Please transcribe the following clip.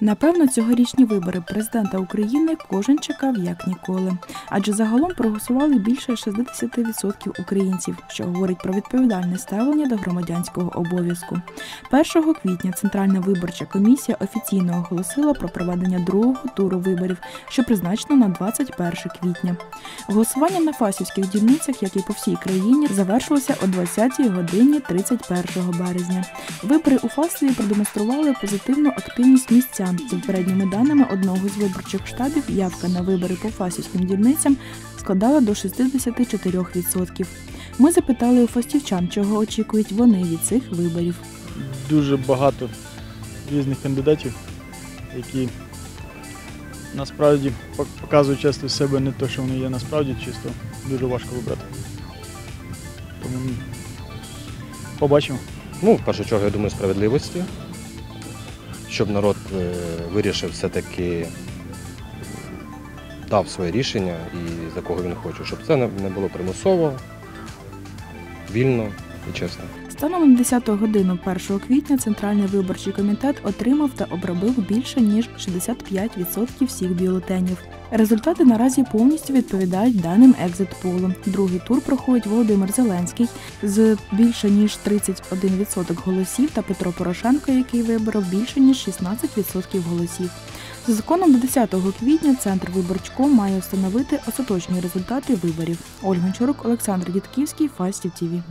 Напевно, цьогорічні вибори президента України кожен чекав як ніколи, адже загалом проголосували більше 60% українців, що говорить про відповідальне ставлення до громадянського обов'язку. 1 квітня Центральна виборча комісія офіційно оголосила про проведення другого туру виборів, що призначено на 21 квітня. Голосування на фасівських дільницях, як і по всій країні, завершилося о 20 годині 31 березня. Вибори у Фастові продемонстрували позитивну активність містян. За попередніми даними одного з виборчих штабів, явка на вибори по фасівським дільницям складала до 64%. Ми запитали у фастівчан, чого очікують вони від цих виборів. дуже багато різних кандидатів, які насправді показують часто себе не те, що вони є насправді, чисто дуже важко вибрати. Тому побачимо. Ну, в першу чергу, я думаю, справедливості, щоб народ е, вирішив все-таки дав своє рішення і за кого він хоче, щоб це не не було примусово, вільно і чесно. Станом на 10 годину 1 квітня Центральний виборчий комітет отримав та обробив більше ніж 65% всіх бюлетенів. Результати наразі повністю відповідають даним екзит-полу. Другий тур проходить Володимир Зеленський з більше ніж 31% голосів та Петро Порошенко, який виборов більше ніж 16% голосів. За законом до 10 квітня центр виборчком має встановити остаточні результати виборів. Ольга Чорук, Олександр Дідківський, Фастів ТІВІ.